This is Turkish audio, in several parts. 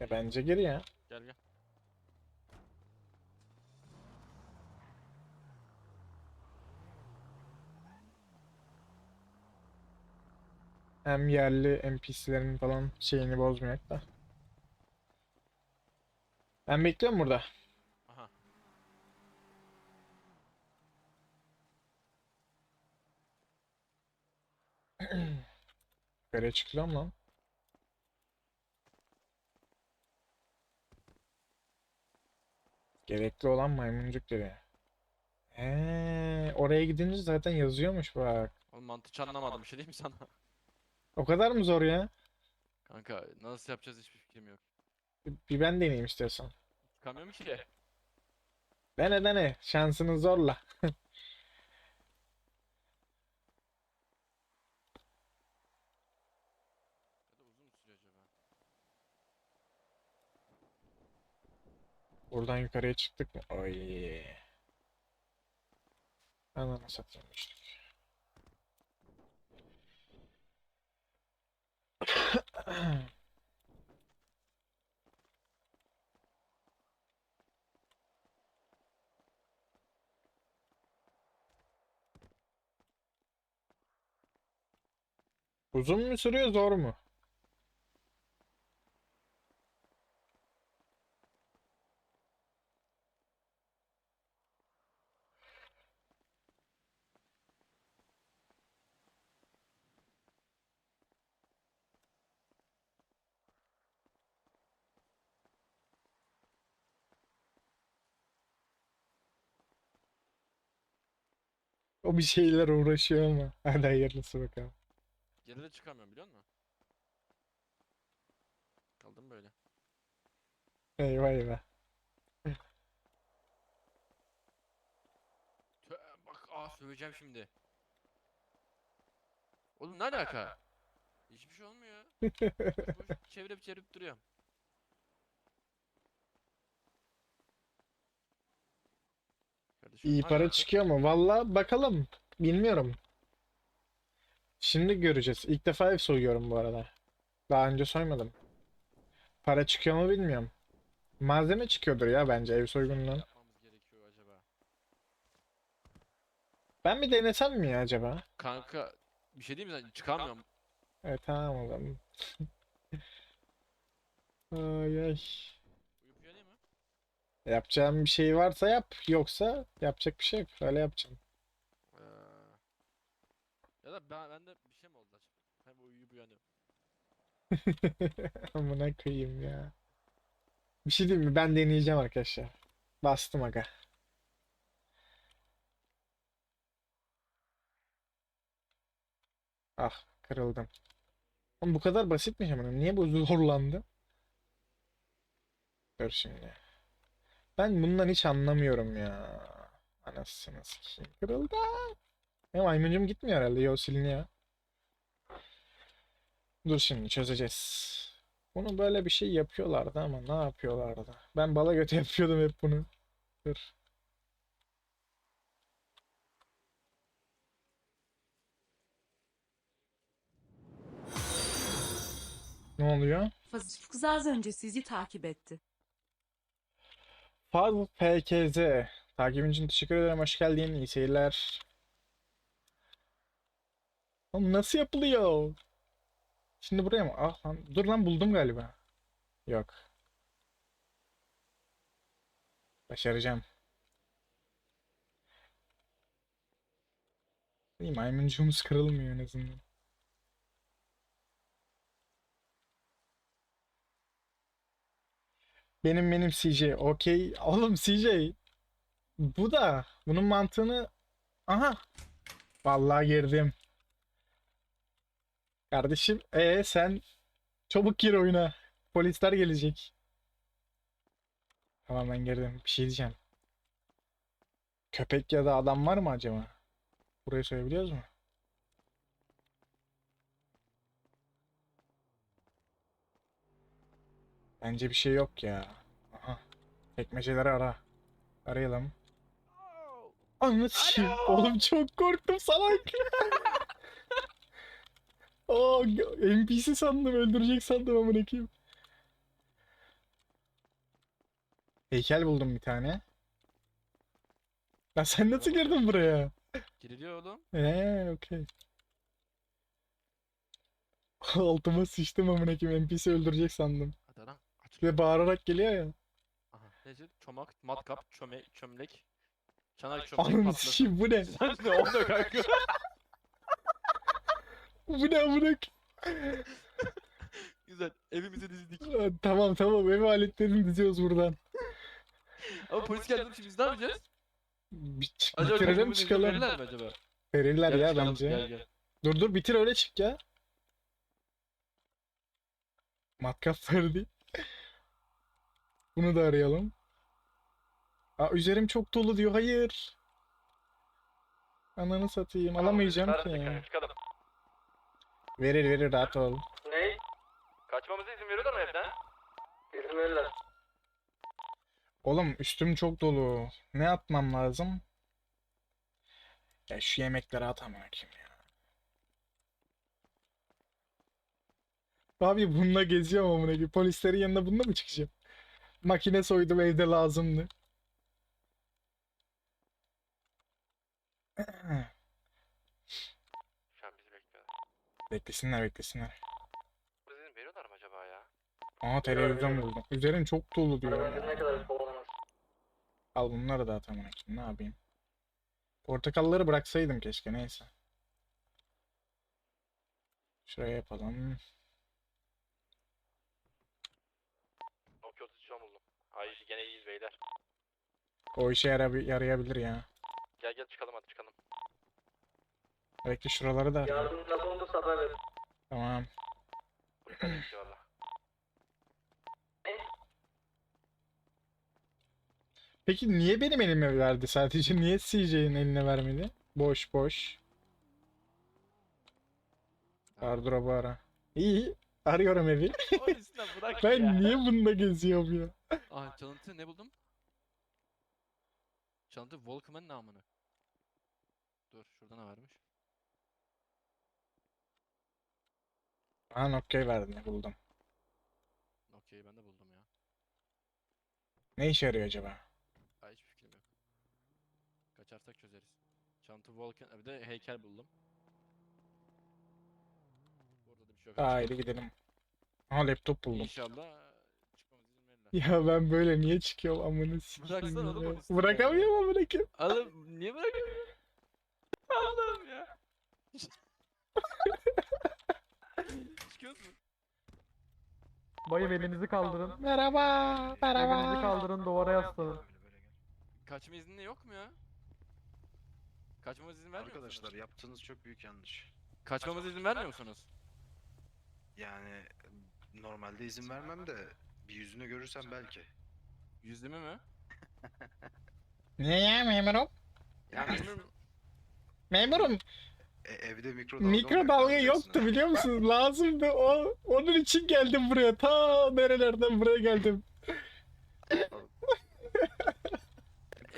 Ya bence gir ya. Gel gel. Hem yerli NPC'lerin falan şeyini bozmayak da. Ben bekliyorum burada. Aha. Yukarıya çıkıyor mu lan? Gerekli olan maymuncuk dedi. He, oraya gidince zaten yazıyormuş bak. Oğlum mantık hiç anlamadım bir şey değil mi sana? O kadar mı zor ya? Kanka nasıl yapacağız hiçbir fikrim yok. Bir- Bir ben deneyeyim istiyorsan. Çıkamıyorum ki. Dene dene. Şansını zorla. Ya da uzun mu sürüyor acaba? Buradan yukarıya çıktık? Oy. Ananı satayım işte. Uzun mu sürüyor zor mu? O bir şeyler uğraşıyor ama. Hadi hayırlısı bakalım. Geri de çıkamıyorum biliyor musun? Kaldım böyle. Eyvah eyvah. Tö bak aa söveceğim şimdi. Oğlum ne alaka? Hiçbir şey olmuyor. Boş boş çevirip çevirip duruyorum. Kardeşim, İyi ne para çıkıyor mu? Valla bakalım. Bilmiyorum. Şimdi göreceğiz. İlk defa ev soyuyorum bu arada. Daha önce soymadım. Para çıkıyor mu bilmiyorum. Malzeme çıkıyordur ya bence ev soygunundan. yapmamız gerekiyor acaba? Ben bir denesem mi ya acaba? Kanka bir şey diyeyim mi sen çıkamıyorum. Evet tamam o zaman. Ay ay. Yapacağım bir şey varsa yap. Yoksa yapacak bir şey yok. Öyle yapacağım. Ee, ya da ben bende bir şey mi oldu acaba? Hem uyuyup uyanıyorum. Amına koyayım ya. Bir şey diyeyim mi? Ben deneyeceğim arkadaşlar. Bastım aga. Ah kırıldım. Oğlum bu kadar basitmiş ama niye bu zorlandı? Dur şimdi. Ben bundan hiç anlamıyorum ya. Anasını sikeyim. Kırıldı. Benim maymuncum gitmiyor herhalde. Yo siliniyor. Dur şimdi çözeceğiz. Bunu böyle bir şey yapıyorlardı ama ne yapıyorlardı? Ben bala götü yapıyordum hep bunu. Dur. Ne oluyor? Faz kız az önce sizi takip etti. Faz PKZ. Takibin için teşekkür ederim. Hoş geldin. İyi seyirler. Oğlum nasıl yapılıyor? Şimdi buraya mı? Ah lan. Dur lan buldum galiba. Yok. Başaracağım. İyi maymuncuğumuz kırılmıyor en azından. Benim benim CJ. Okey. Oğlum CJ. Bu da. Bunun mantığını... Aha. Vallahi girdim. Kardeşim. E sen çabuk gir oyuna. Polisler gelecek. Tamam ben girdim. Bir şey diyeceğim. Köpek ya da adam var mı acaba? Burayı söyleyebiliyoruz mu? Bence bir şey yok ya. Aha. Çekmeceleri ara. Arayalım. Anlatayım. Oğlum çok korktum salak. Oo, NPC sandım öldürecek sandım amına koyayım. Heykel buldum bir tane. Ya sen nasıl girdin buraya? Giriliyor oğlum. Eee okey. Altıma sıçtım amına koyayım NPC öldürecek sandım. Hadi lan. Ve bağırarak geliyor ya. Aha. Neyse çomak, matkap, çöme, çömlek. Çanak çömlek Ananı patlasın. sikeyim bu ne? Sen ne oldu kanka? Bu ne amına koyayım? Güzel. Evimize dizdik. Aa, Tamam tamam ev aletlerini diziyoruz buradan. Ama polis geldi şimdi biz ne yapacağız? Bir çık- Acaba bitirelim izin çıkalım. verirler mi acaba? Verirler Gel ya çıkalım, bence. Gel gel. Dur dur bitir öyle çık ya. Matkap verdi. Bunu da arayalım. Aa üzerim çok dolu diyor. Hayır. Ananı satayım. Alamayacağım ki. Çıkalım. Verir verir rahat ol. Ne? Kaçmamıza izin veriyorlar mı evden? İzin verirler. Oğlum üstüm çok dolu. Ne atmam lazım? Ya şu yemekleri atamam kim ya. Abi bununla geziyorum amına koyayım. Polislerin yanına bununla mı çıkacağım? Makine soydum evde lazımdı. Şu an bizi bekliyorlar. Beklesinler beklesinler. Bize izin veriyorlar mı acaba ya? Aa televizyon buldum. Üzerim çok dolu diyor ya. Al bunları da at amına koyayım. Ne yapayım? Portakalları bıraksaydım keşke neyse. Şuraya yapalım. Nokia 33 buldum. Ay gene iyiyiz beyler. O işe yara- yarayabilir ya. Gel gel çıkalım hadi çıkalım. Belki şuraları da arayayım. Yardım lazım olursa haber ver. Tamam. Peki niye benim elime verdi sadece? Niye CJ'nin eline vermedi? Boş boş. Gardırobu ara. İyi. Arıyorum evi. Bırak Ben ya. niye bunda geziyorum ya? Ah çalıntı ne buldum? Çalıntı Walkman namını. Dur şurada ne varmış? Aha okey verdi buldum. Okey ben de buldum ya. Ne işe yarıyor acaba? Ay hiçbir fikrim yok. Kaçarsak çözeriz. Çalıntı Walkman bir de heykel buldum. Yok. Haydi gidelim. Aha laptop buldum. İnşallah çıkmamıza izin verirler. Ya ben böyle niye çıkıyorum amına sikeyim Bıraksana oğlum ya. onu Bırakamıyorum amına koyayım. Oğlum niye bırakıyorsun? Allah'ım ya. Çıkıyoruz mu? Bayım elinizi kaldırın. Merhaba. Elinizi Merhaba. kaldırın duvara yaslanın. Kaçma izni yok mu ya? Kaçmamız izin vermiyor Arkadaşlar musunuz? yaptığınız çok büyük yanlış. Kaçmamıza izin vermiyor musunuz? Yani normalde izin vermem de bir yüzünü görürsem belki. Yüzleme mi? Niye ya memurum? Ya bilmiyorum. Memurum E, evde mikrodalga mikrodalga yoktu biliyor musunuz? Lazımdı o. Onun için geldim buraya. Ta nerelerden buraya geldim.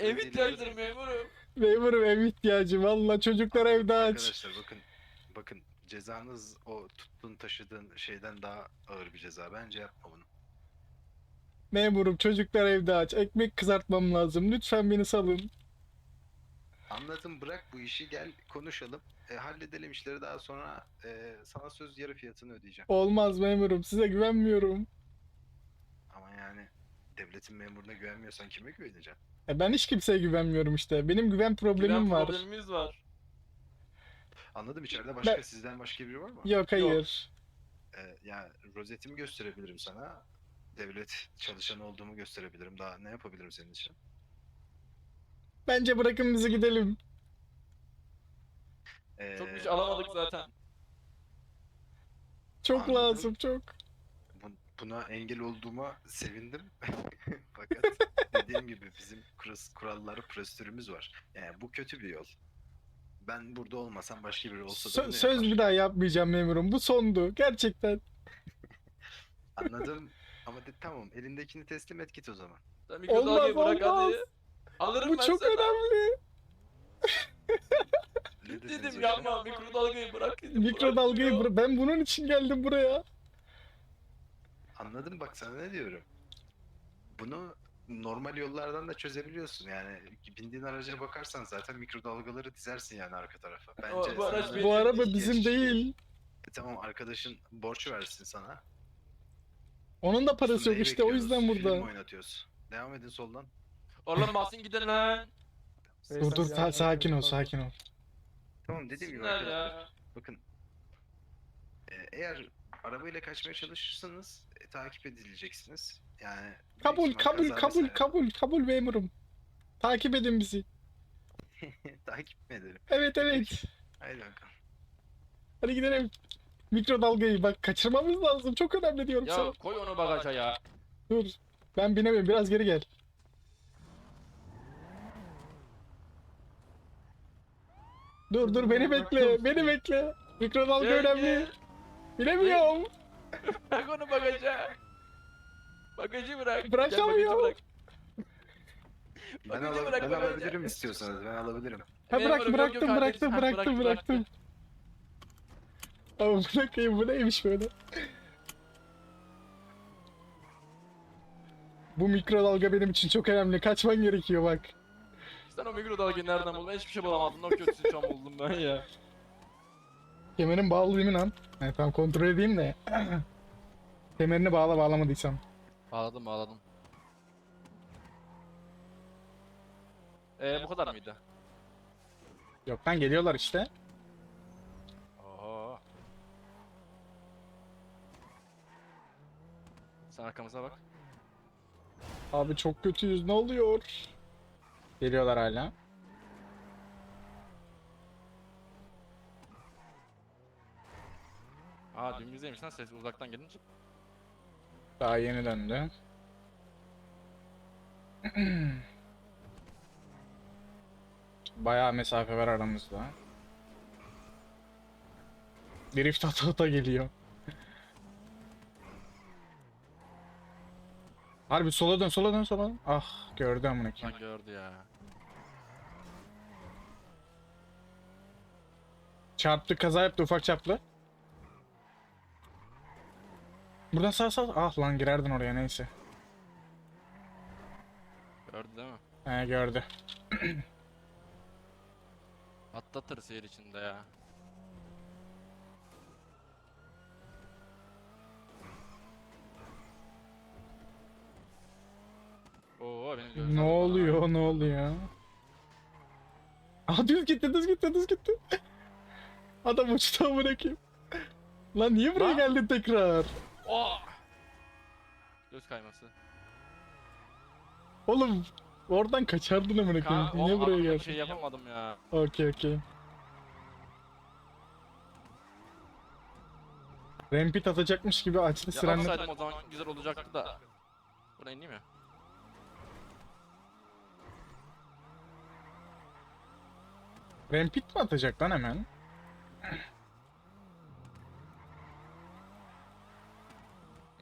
Ev ihtiyacları memurum. Memurum ev ihtiyacı. Valla çocuklar evde aç. Arkadaşlar bakın bakın cezanız o tuttuğun taşıdığın şeyden daha ağır bir ceza. Bence yapma bunu. Memurum çocuklar evde aç. Ekmek kızartmam lazım. Lütfen beni salın. Anladım bırak bu işi gel konuşalım. E, halledelim işleri daha sonra e, sana söz yarı fiyatını ödeyeceğim. Olmaz memurum. Size güvenmiyorum. Ama yani devletin memuruna güvenmiyorsan kime güveneceksin? E ben hiç kimseye güvenmiyorum işte. Benim güven problemim Güven var. problemimiz var. Anladım içeride başka Ben- sizden başka biri var mı? Yok hayır. Ee, ya rozetimi gösterebilirim sana. Devlet çalışanı olduğumu gösterebilirim. Daha ne yapabilirim senin için? Bence bırakın bizi gidelim. Çok bir Ee, şey alamadık zaten. Çok Anladım. lazım çok. bu- buna engel olduğuma sevindim. Fakat dediğim gibi bizim kuras- kuralları, prosedürümüz var. Yani bu kötü bir yol. Ben burada olmasam başka biri olsa da Sö- söz yapar. bir daha yapmayacağım memurum. Bu sondu. Gerçekten. Anladım. Ama de, tamam elindekini teslim et git o zaman. Sen mikrodalgayı Olmaz, bırak olmaz. hadi. Alırım Bu ben çok sana. önemli. Ne dediniz Dedim hocam? yapma mikrodalgayı bırak dedim. Mikrodalgayı bırakmıyor. bıra- ben bunun için geldim buraya. Anladım bak sana ne diyorum. Bunu normal yollardan da çözebiliyorsun yani. Bindiğin araca bakarsan zaten mikrodalgaları dizersin yani arka tarafa. Bence bu araç sana benim Bu araba ihtiyaç bizim değil. E tamam arkadaşın borç versin sana. Onun da parası Üstünde yok işte o ekliyoruz, yüzden film burada. oynatıyoruz. Devam edin soldan. Oğlum basın gidin lan. Dur dur sa- sakin ol sakin ol. Tamam dediğim gibi Sinirler arkadaşlar. ya. Bakın. e, eğer arabayla kaçmaya çalışırsanız e, takip edileceksiniz. Yani Kabul kabul kabul vesaire- kabul kabul memurum. Takip edin bizi. takip mi edelim? Evet evet. Haydi bakalım. Hadi gidelim. Mikrodalgayı bak kaçırmamız lazım. Çok önemli diyorum Ya sana. koy onu bagaja ya. Dur. Ben binemiyorum. Biraz geri gel. Dur dur beni bekle. Beni bekle. Mikrodalga önemli. Bilemiyorum. Bırak onu bagaja. Bagajı bırak. Gel Bırakamıyorum. bagajı bırak. Ben, ala- bırak, ben alabilirim istiyorsanız ben alabilirim. Ha bırak bıraktım bıraktım bıraktım bıraktı, bıraktım. Ama bırakayım bu neymiş böyle? Bu mikrodalga benim için çok önemli. Kaçman gerekiyor bak. Sen o mikrodalgayı nereden buldun? Ben hiçbir şey bulamadım. O kötüsü çam buldum ben ya. Kemerin bağlı değil mi lan? Evet, tamam kontrol edeyim de. Kemerini bağla bağlamadıysam. Bağladım bağladım. Eee bu kadar mıydı? Yok lan geliyorlar işte. Oho. Sen arkamıza bak. Abi çok kötüyüz ne oluyor? Geliyorlar hala. Aa dümdüzdeymiş lan ses uzaktan gelince. Daha yeni döndü. Bayağı mesafe var aramızda. Drift ata ata geliyor. Harbi sola dön sola dön sola dön. Ah gördü amına koyayım. gördü ya. Çarptı kaza yaptı ufak çaplı. Buradan sağ sağ. Ah lan girerdin oraya neyse. Gördü değil mi? He gördü. Atlatır seyir içinde ya. Oo benim gözlerim Ne bana- oluyor ne oluyor? Aa düz gitti düz gitti düz gitti. Adam uçtu bırakayım. Lan niye buraya Lan. geldin tekrar? Göz kayması. Oğlum oradan kaçardın amına koyayım. Niye buraya adamla bir geldin? şey yapamadım ya. Okey okey. Rampit atacakmış gibi açtı Ya sirenle. atsaydım o zaman güzel olacaktı da. Buna ineyim mi? Rampit mi atacak lan hemen?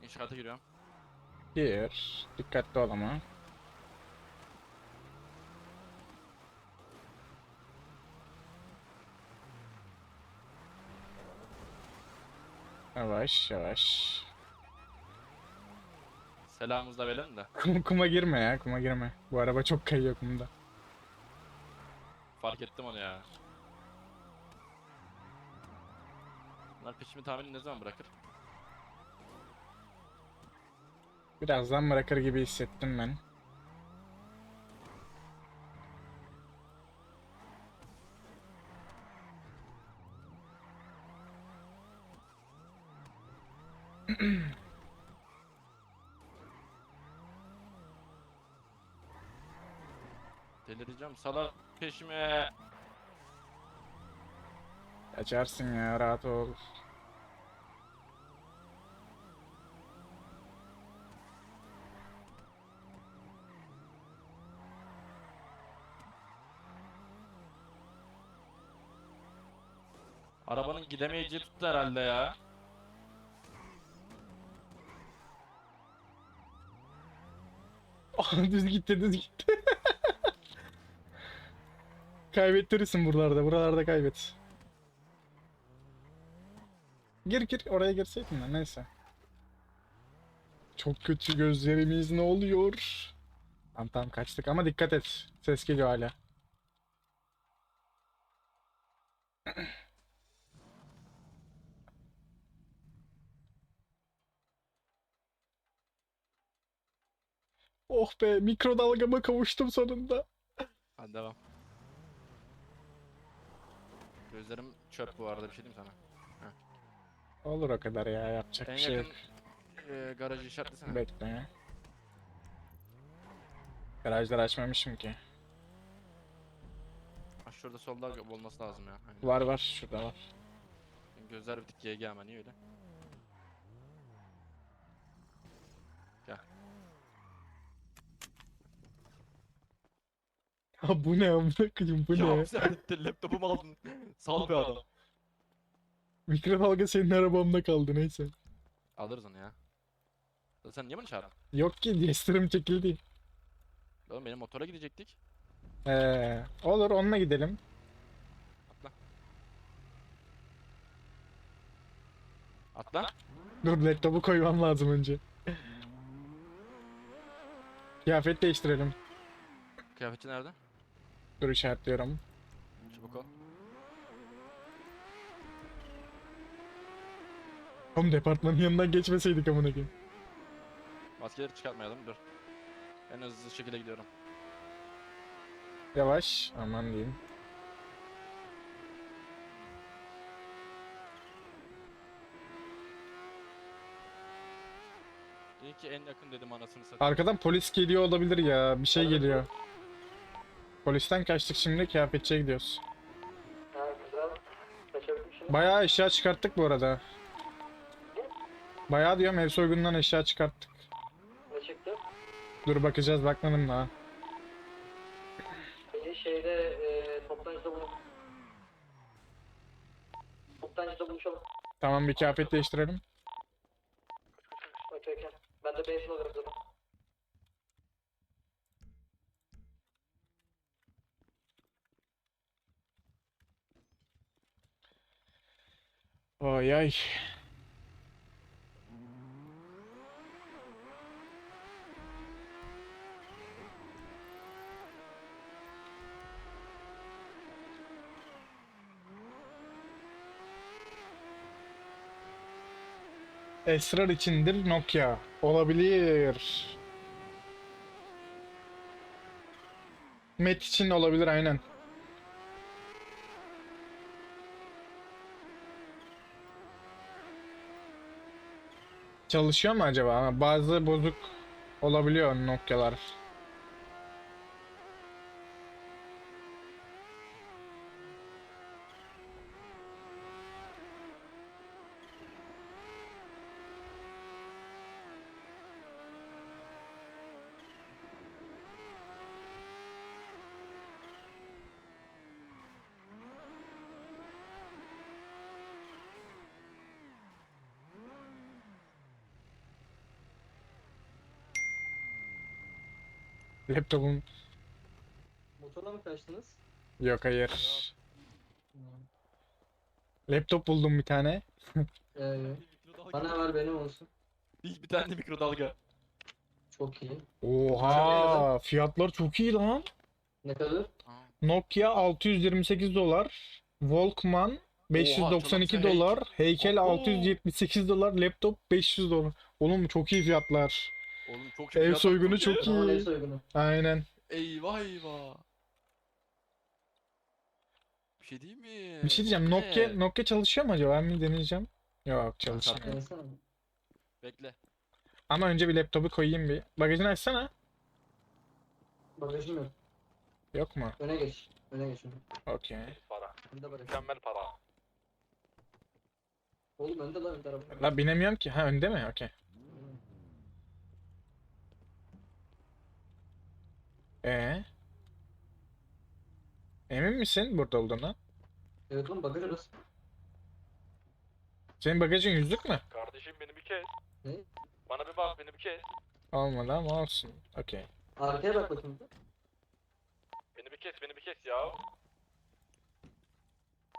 İnşaata giriyorum. Gir. Dikkatli ol ama. Yavaş yavaş. Selamımızı da verelim de. Kum, kuma girme ya kuma girme. Bu araba çok kayıyor kumda. Fark ettim onu ya. Bunlar peşimi tahmini ne zaman bırakır? Birazdan bırakır gibi hissettim ben. Delireceğim. Salar peşime. Kaçarsın ya rahat ol. Arabanın gidemeyeceği tuttu herhalde ya. düz gitti düz gitti. Kaybettirirsin buralarda. Buralarda kaybet. Gir gir oraya girseydin de neyse. Çok kötü gözlerimiz ne oluyor? Tamam tamam kaçtık ama dikkat et. Ses geliyor hala. Oh be mikrodalgama kavuştum sonunda. Hadi devam. Gözlerim çöp bu arada bir şey diyeyim sana. Olur o kadar ya yapacak En bir şey yok. yakın e, garajı işaretlesene. Bekle. Garajları açmamışım ki. Ha, şurada solda olması lazım ya. Aynen. Var var şurada var. Gözler bir tık GG ama niye öyle? Ha bu ne amına koyayım bu ne? Ya sen de laptopumu aldın. Sal be adam. Mikrodalga senin arabamda kaldı neyse. Alırız onu ya. Sen niye beni çağırdın? Yok ki Jester'ım çekildi. Oğlum benim motora gidecektik. Ee, olur onunla gidelim. Atla. Atla. Dur laptopu koymam lazım önce. Kıyafet değiştirelim. Kıyafetçi nerede? Dur işaretliyorum. Çabuk ol. Oğlum departmanın yanından geçmeseydik amına koyayım. Maskeleri çıkartmayalım dur. En hızlı şekilde gidiyorum. Yavaş. Aman diyeyim. İyi ki en yakın dedim anasını satayım. Arkadan polis geliyor olabilir ya. Bir şey geliyor. Polisten kaçtık şimdi kıyafetçiye gidiyoruz. Ha güzel. Kaçabilmişsiniz. Bayağı eşya çıkarttık bu arada. Bayağı diyorum ev soygunundan eşya çıkarttık. Ne çıktı? Dur bakacağız bakmadım daha. Beni şeyde e, toptancıda bulun. Toptancıda buluşalım. Tamam bir kıyafet değiştirelim. Okey okey. Ben de benzin alırım zaten. Ay ay. Esrar içindir Nokia. Olabilir. Met için olabilir aynen. Çalışıyor mu acaba? Bazı bozuk olabiliyor Nokia'lar. Laptopum Motorla mı kaçtınız? yok hayır. Laptop buldum bir tane. Ee, bana ver benim olsun. Bir, bir tane mikrodalga. Çok iyi. Oha, fiyatlar çok iyi lan. Ne kadar? Nokia 628 dolar, Walkman 592 çalıntı dolar, heykel Abo. 678 dolar, laptop 500 dolar. Oğlum çok iyi fiyatlar. Oğlum çok Ev fiyatlar soygunu iyi. çok iyi. soygunu? Aynen. Eyvah eyvah. Bir şey değil mi? Bir şey diyeceğim. Ne? Nokia Nokia çalışıyor mu acaba? Ben bir deneyeceğim. Yok çalışmıyor. Denesene. Bekle. Ama önce bir laptopu koyayım bir. Bagajını açsana. Bagajım yok. Yok mu? Öne geç. Öne geç. öne. Okey. Para. Önde bagaj. Mükemmel para. Oğlum önde lan önde araba. La binemiyorum ki. Ha önde mi? Okey. Ee? Emin misin burada olduğuna? Evet oğlum bagaj orası. Senin bagajın yüzlük mü? Kardeşim beni bir kez. Ne? Bana bir bak beni bir kez. Olmadı ama olsun. Okey. Arkaya bak bakayım. Beni bir kes beni bir kes ya.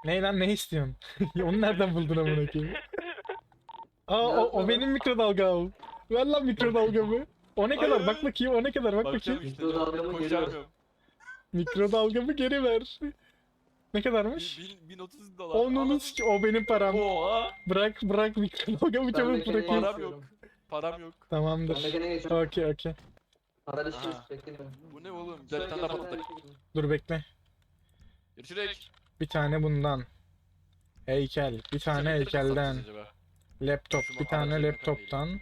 Ne lan ne istiyorsun? Onu nereden buldun amına koyayım? Aa o, o benim mikrodalgam. Ver lan mikrodalgamı. O ne kadar? Bak bakayım o ne kadar? Bak bakayım. işte. Mikrodalgamı geri ver. Koşamıyorum. Mikrodalgamı geri ver. Ne kadarmış? Bin- bin- 1030 dolar. Onun Anam. o benim param. Oha. Bırak bırak mikrodalgamı Ben çabuk mekaniğe bırakayım. Param yok. Param yok. Ben Tamamdır. mekaniğe geçiyorum. Okey okey. Haberleşiriz. Aa. Bekleyin beni. Bu ne oğlum? Gel bir tane daha patladık. Dur bekle. Görüşürüz. Bir tane bundan. Heykel. Bir tane Sen ne kadar heykelden. satacağız acaba? Laptop. Şunu Bir tane aracı laptoptan.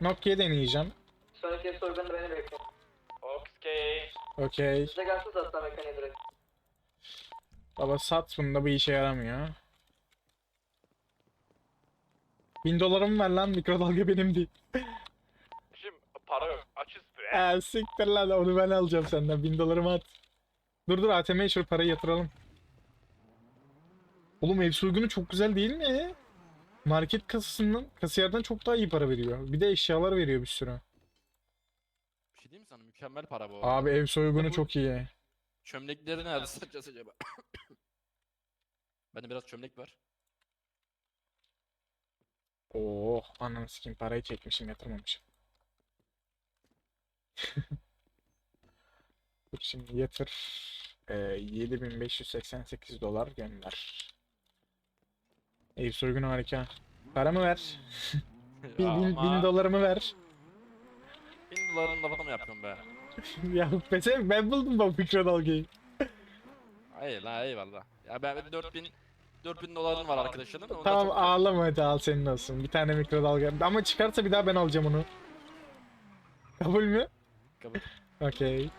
Nokia deneyeceğim. Sonraki soru ben de beni bekle. Okey. Size gelsin zaten mekaniğe direkt. Baba sat bunda bu işe yaramıyor. Bin dolarım ver lan mikrodalga benim değil. Şimdi para yok. Açız be. Eee siktir lan onu ben alacağım senden bin dolarımı at. Dur dur ATM'ye şu parayı yatıralım. Oğlum ev soygunu çok güzel değil mi? Market kasasından, kasiyerden çok daha iyi para veriyor. Bir de eşyalar veriyor bir sürü. Diyeyim mi sana? Mükemmel para bu. Abi ev soygunu Bu- çok iyi. Çömlekleri nerede satacağız acaba? Bende biraz çömlek var. Oh ananı sikeyim parayı çekmişim yatırmamışım. Dur şimdi yatır. Ee, 7588 dolar gönder. Ev soygunu harika. Paramı ver. Bin, bin, bin dolarımı ver. Doların lafını mı yapıyorum be? ya pese ben buldum bu mikrodalgayı. Hayır la eyvallah. Ya ben 4000 4000 doların var arkadaşların. Onu da Tamam çok- ağlama hadi al senin olsun. Bir tane mikrodalga. Ama çıkarsa bir daha ben alacağım onu. Kabul mü? Kabul. Okey.